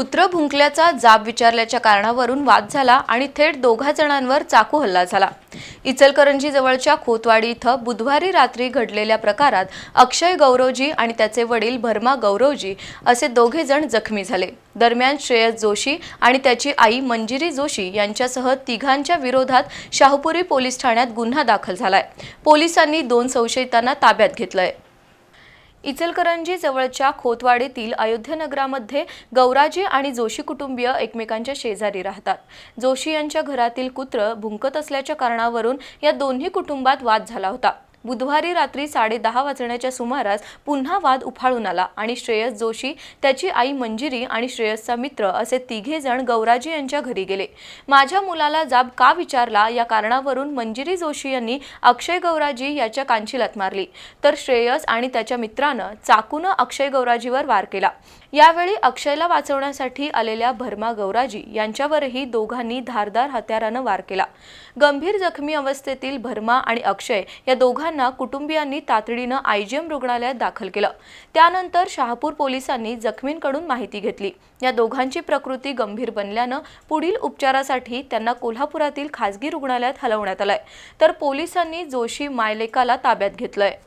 कुत्र भुंकल्याचा जाब विचारल्याच्या कारणावरून वाद झाला आणि थेट दोघा जणांवर चाकू हल्ला झाला. इचलकरंजी जवळच्या खोतवाडी इथं बुधवारी रात्री घडलेल्या प्रकारात अक्षय गौरवजी आणि त्याचे वडील भरमा गौरवजी असे दोघे जण जखमी झाले. दरम्यान श्रेयस जोशी आणि त्याची आई मंजिरी जोशी यांच्यासह तिघांच्या विरोधात शाहपुरी पोलीस ठाण्यात गुन्हा दाखल झालाय. पोलिसांनी दोन संशयितांना ताब्यात घेतलंय. इचलकरंजी जवळच्या खोतवाडीतील अयोध्यनगरामध्ये गौराजी आणि जोशी कुटुंबीय एकमेकांच्या शेजारी राहतात. जोशी यांच्या घरातील कुत्र भुंकत असल्याच्या कारणावरून या दोन्ही कुटुंबात वाद झाला होता. बुधवारी रात्री साडेदहा वाजण्याच्या सुमारास पुन्हा वाद उफाळून आला आणि श्रेयस जोशी त्याची आई मंजिरी आणि श्रेयसचा मित्र असे तिघे जण गौराजी यांच्या घरी गेले. माझ्या मुलाला जाब का विचारला या कारणावरून मंजिरी जोशी यांनी अक्षय गौराजी याच्या कांची मारली. तर श्रेयस आणि त्याच्या मित्रानं चाकूनं अक्षय गौराजीवर वार केला. यावेळी अक्षयला वाचवण्यासाठी आलेल्या भरमा गौराजी यांच्यावरही दोघांनी धारदार हत्यारानं वार केला. गंभीर जखमी अवस्थेतील भरमा आणि अक्षय या दोघांना कुटुंबियांनी तातडीनं आयजीएम रुग्णालयात दाखल केलं. त्यानंतर शहापूर पोलिसांनी जखमींकडून माहिती घेतली. या दोघांची प्रकृती गंभीर बनल्यानं पुढील उपचारासाठी त्यांना कोल्हापुरातील खासगी रुग्णालयात हलवण्यात आलंय. तर पोलिसांनी जोशी मायलेकाला ताब्यात घेतलंय.